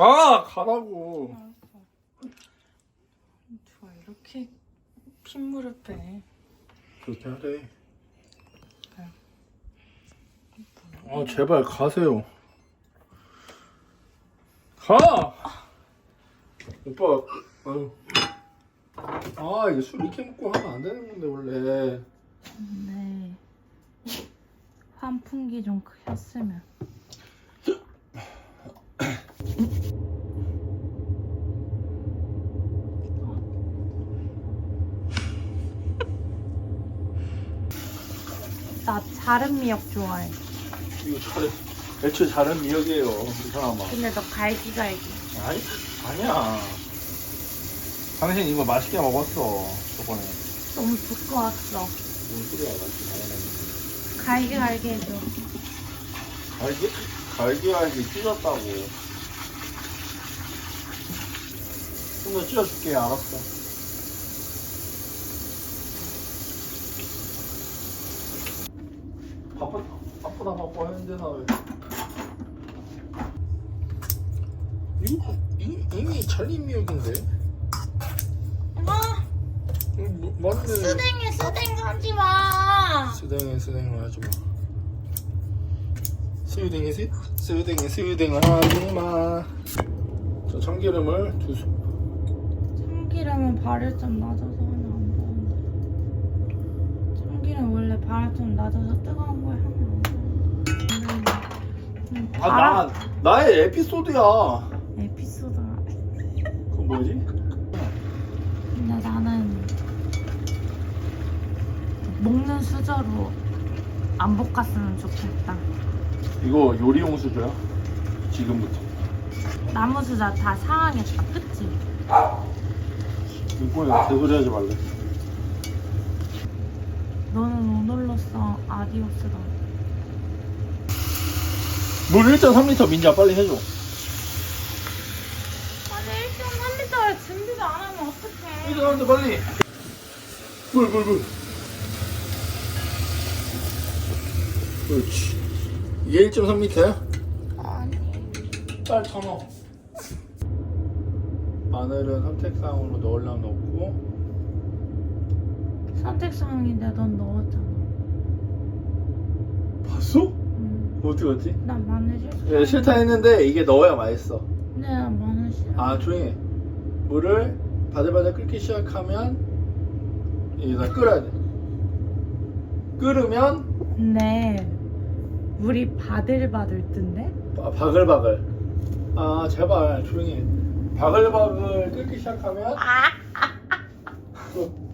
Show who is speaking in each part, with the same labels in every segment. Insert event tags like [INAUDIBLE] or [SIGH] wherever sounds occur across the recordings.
Speaker 1: 아 가라고.
Speaker 2: 좋아 이렇게 핏물을 빼.
Speaker 1: 그렇게 하래. 아 제발 가세요. 가. 오빠. 아유. 아 이게 술 이렇게 먹고 하면 안 되는 건데 원래.
Speaker 2: 네. 환풍기 좀 켰으면. 나 자른 미역 좋아해.
Speaker 1: 이거 잘 애초에 잘한 미역이에요 이 사람아.
Speaker 2: 근데 너 갈기 갈기.
Speaker 1: 아니 아니야. 당신 이거 맛있게 먹었어 저번에.
Speaker 2: 너무 두꺼웠어.
Speaker 1: 뭔 소리야 맛있게
Speaker 2: 갈기 갈기 해줘.
Speaker 1: 갈기 갈기 갈기 찢었다고. 좀 더 찢어줄게 알았어. 바쁘 바쁘다 바빠 사회. 이거 이- 이미 잘린 미역인데.
Speaker 2: 아,
Speaker 1: 뭐, 맞네.
Speaker 2: 쓰댕이 쓰댕이 하지 마.
Speaker 1: 스댕이 스댕을 하지 마. 스유댕이 스 스유댕이 스유댕을 하지 마. 저 참기름을 두 스.
Speaker 2: 참기름은 발효점 낮아서 참기름 원래 발효점 낮아서 뜨거운 거에 하면 안
Speaker 1: 아. 나 나의 에피소드야.
Speaker 2: 에피소드가.
Speaker 1: 그건 뭐지?
Speaker 2: 근데 나는 먹는 수저로 안 볶았으면 좋겠다.
Speaker 1: 이거 요리용 수저야? 지금부터.
Speaker 2: 나무 수저 다 상하겠다. 그치?
Speaker 1: 이거야 개소리 하지 말래.
Speaker 2: 너는 오늘로써 아디오스다.
Speaker 1: 물 1.3리터 민자 빨리 해줘.
Speaker 2: 아니 1.3리터를 준비도 안 하면 어떡해.
Speaker 1: 1.3리터 빨리. 물 물 물. 그렇지. 이게 1.3리터야?
Speaker 2: 아니.
Speaker 1: 빨리 더 넣어. 마늘은 선택사항으로 넣으려면 넣고
Speaker 2: 선택사항인데 넌 넣었잖아.
Speaker 1: 봤어?
Speaker 2: 응.
Speaker 1: 어떻게 봤지?
Speaker 2: 난 마늘 싫어.
Speaker 1: 예, 싫다 했는데 이게 넣어야 맛있어.
Speaker 2: 근데 난 마늘 싫어.
Speaker 1: 아 조용히 해. 물을 바들바들 끓기 시작하면 여기다 끓여야 돼. 끓으면
Speaker 2: 근데 물이 바들바들 뜬데?
Speaker 1: 바, 바글바글. 아 제발 조용히 해. 바글바글 끓기 시작하면 [LAUGHS]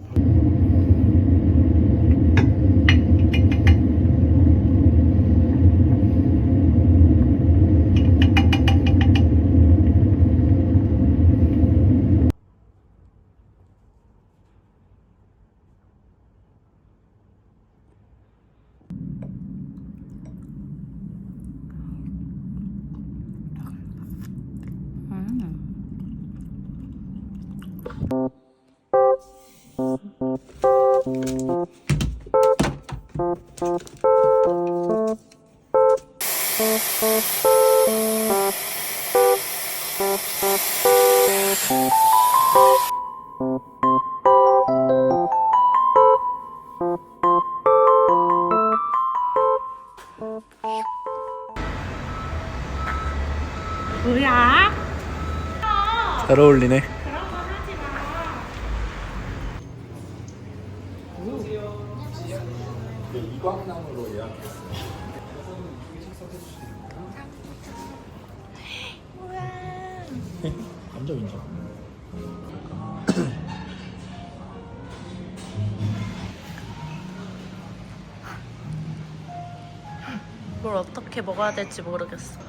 Speaker 2: 뭐야?
Speaker 1: 잘 어울리네. 이광남으로 예약했어.
Speaker 2: 뭐야?
Speaker 1: 감정 인정.
Speaker 2: 뭘 어떻게 먹어야 될지 모르겠어.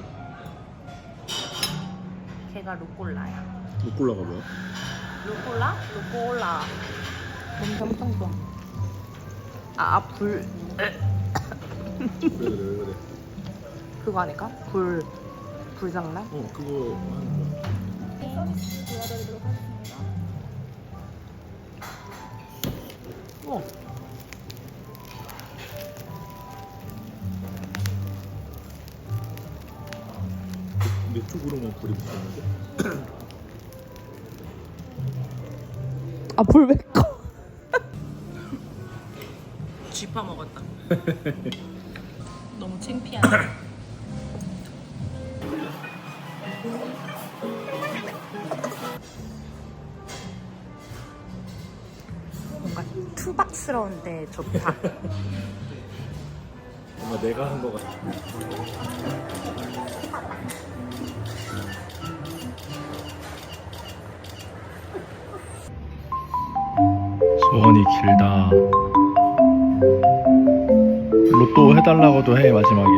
Speaker 2: 걔가 루꼴라야.
Speaker 1: 루꼴라가 뭐야?
Speaker 2: 루꼴라? 루꼴라. 몸 엄청 좋아. 아, 불.
Speaker 1: 그래 그래 그래.
Speaker 2: 그거 아닐까? 불. 불장난?
Speaker 1: 어 그거 하는 거야.
Speaker 2: 우와.
Speaker 1: 이쪽으로만 불이 붙었는데
Speaker 3: 아 불 왜 꺼? 쥐파 먹었다. [LAUGHS] 너무 창피하네. 뭔가 투박스러운데 좋다. [LAUGHS]
Speaker 1: 뭔가 내가 한 거 같아 소원이 길다 로또 해달라고도 해 마지막에?